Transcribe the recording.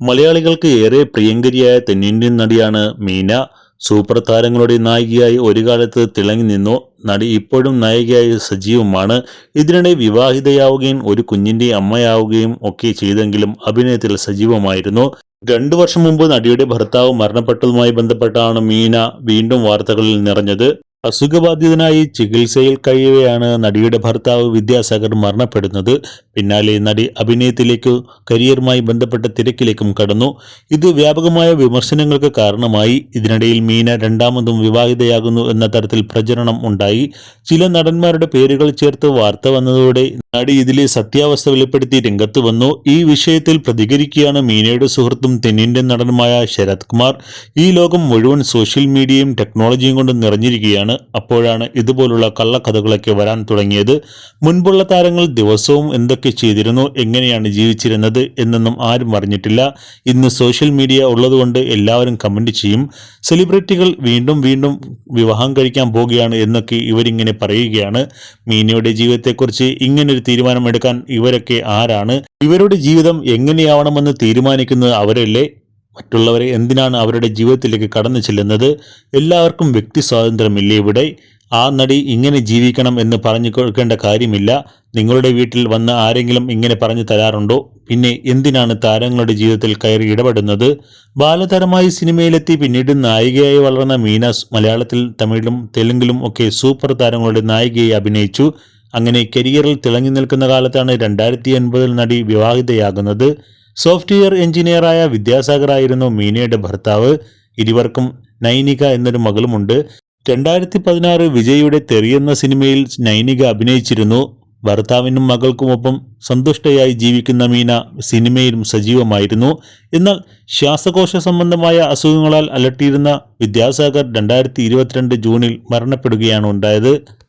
മലയാളികൾക്ക് ഏറെ പ്രിയങ്കരിയായ തെന്നിന്ത്യൻ നടിയാണ് മീന. സൂപ്പർ താരങ്ങളുടെ നായികയായി ഒരു കാലത്ത് തിളങ്ങി നിന്നു. നടി ഇപ്പോഴും നായികയായി സജീവമാണ്. ഇതിനിടെ വിവാഹിതയാവുകയും ഒരു കുഞ്ഞിന്റെ അമ്മയാവുകയും ഒക്കെ ചെയ്തെങ്കിലും അഭിനയത്തിൽ സജീവമായിരുന്നു. രണ്ടു വർഷം മുമ്പ് നടിയുടെ ഭർത്താവ് മരണപ്പെട്ടതുമായി ബന്ധപ്പെട്ടാണ് മീന വീണ്ടും വാർത്തകളിൽ നിറഞ്ഞത്. അസുഖബാധിതനായി ചികിത്സയിൽ കഴിയവെയാണ് നടിയുടെ ഭർത്താവ് വിദ്യാസാഗർ മരണപ്പെടുന്നത്. പിന്നാലെ നടി അഭിനയത്തിലേക്ക് കരിയറുമായി ബന്ധപ്പെട്ട തിരക്കിലേക്കും കടന്നു. ഇത് വ്യാപകമായ വിമർശനങ്ങൾക്ക് കാരണമായി. ഇതിനിടയിൽ മീന രണ്ടാമതും വിവാഹിതയാകുന്നു എന്ന തരത്തിൽ പ്രചരണം ഉണ്ടായി. ചില നടന്മാരുടെ പേരുകൾ ചേർത്ത് വാർത്ത വന്നതോടെ നടി ഇതിലെ സത്യാവസ്ഥ വെളിപ്പെടുത്തി രംഗത്ത് വന്നു. ഈ വിഷയത്തിൽ പ്രതികരിക്കുകയാണ് മീനയുടെ സുഹൃത്തും തെന്നിന്ത്യൻ നടനുമായ ശരത് കുമാർ. ഈ ലോകം മുഴുവൻ സോഷ്യൽ മീഡിയയും ടെക്നോളജിയും കൊണ്ട് നിറഞ്ഞിരിക്കുകയാണ്. അപ്പോഴാണ് ഇതുപോലുള്ള കള്ളക്കഥകളൊക്കെ വരാൻ തുടങ്ങിയത്. മുൻപുള്ള താരങ്ങൾ ദിവസവും എന്തൊക്കെ ചെയ്തിരുന്നു എങ്ങനെയാണ് ജീവിച്ചിരുന്നത് എന്നൊന്നും ആരും അറിഞ്ഞിട്ടില്ല. ഇന്ന് സോഷ്യൽ മീഡിയ ഉള്ളതുകൊണ്ട് എല്ലാവരും കമന്റ് ചെയ്യും. സെലിബ്രിറ്റികൾ വീണ്ടും വീണ്ടും വിവാഹം കഴിക്കാൻ പോവുകയാണ് എന്നൊക്കെ ഇവരിങ്ങനെ പറയുകയാണ്. മീനയുടെ ജീവിതത്തെക്കുറിച്ച് ഇങ്ങനൊരു തീരുമാനമെടുക്കാൻ ഇവരൊക്കെ ആരാണ്? ഇവരുടെ ജീവിതം എങ്ങനെയാവണമെന്ന് തീരുമാനിക്കുന്നത് അവരല്ലേ? മറ്റുള്ളവരെ എന്തിനാണ് അവരുടെ ജീവിതത്തിലേക്ക് കടന്നു ചെല്ലുന്നത്? എല്ലാവർക്കും വ്യക്തി സ്വാതന്ത്ര്യമില്ലേ ഇവിടെ? ആ നടി ഇങ്ങനെ ജീവിക്കണം എന്ന് പറഞ്ഞു കൊടുക്കേണ്ട കാര്യമില്ല. നിങ്ങളുടെ വീട്ടിൽ വന്ന് ആരെങ്കിലും ഇങ്ങനെ പറഞ്ഞു തരാറുണ്ടോ? പിന്നെ എന്തിനാണ് താരങ്ങളുടെ ജീവിതത്തിൽ കയറി ഇടപെടുന്നത്? ബാലതരമായി സിനിമയിലെത്തി പിന്നീട് നായികയായി വളർന്ന മീനാസ് മലയാളത്തിൽ തമിഴിലും തെലുങ്കിലും ഒക്കെ സൂപ്പർ താരങ്ങളുടെ നായികയെ അഭിനയിച്ചു. അങ്ങനെ കരിയറിൽ തിളങ്ങി നിൽക്കുന്ന കാലത്താണ് രണ്ടായിരത്തി ഒൻപതിൽ നടി വിവാഹിതയാകുന്നത്. സോഫ്റ്റ്വെയർ എഞ്ചിനീയറായ വിദ്യാസാഗർ ആയിരുന്നു മീനയുടെ ഭർത്താവ്. ഇരുവർക്കും നൈനിക എന്നൊരു മകളുമുണ്ട്. രണ്ടായിരത്തി പതിനാറ് വിജയുടെ തെറിയെന്ന സിനിമയിൽ നൈനിക അഭിനയിച്ചിരുന്നു. ഭർത്താവിനും മകൾക്കുമൊപ്പം സന്തുഷ്ടയായി ജീവിക്കുന്ന മീന സിനിമയിലും സജീവമായിരുന്നു. എന്നാൽ ശ്വാസകോശ സംബന്ധമായ അസുഖങ്ങളാൽ അലട്ടിയിരുന്ന വിദ്യാസാഗർ രണ്ടായിരത്തി ഇരുപത്തിരണ്ട് ജൂണിൽ മരണപ്പെടുകയാണ് ഉണ്ടായത്.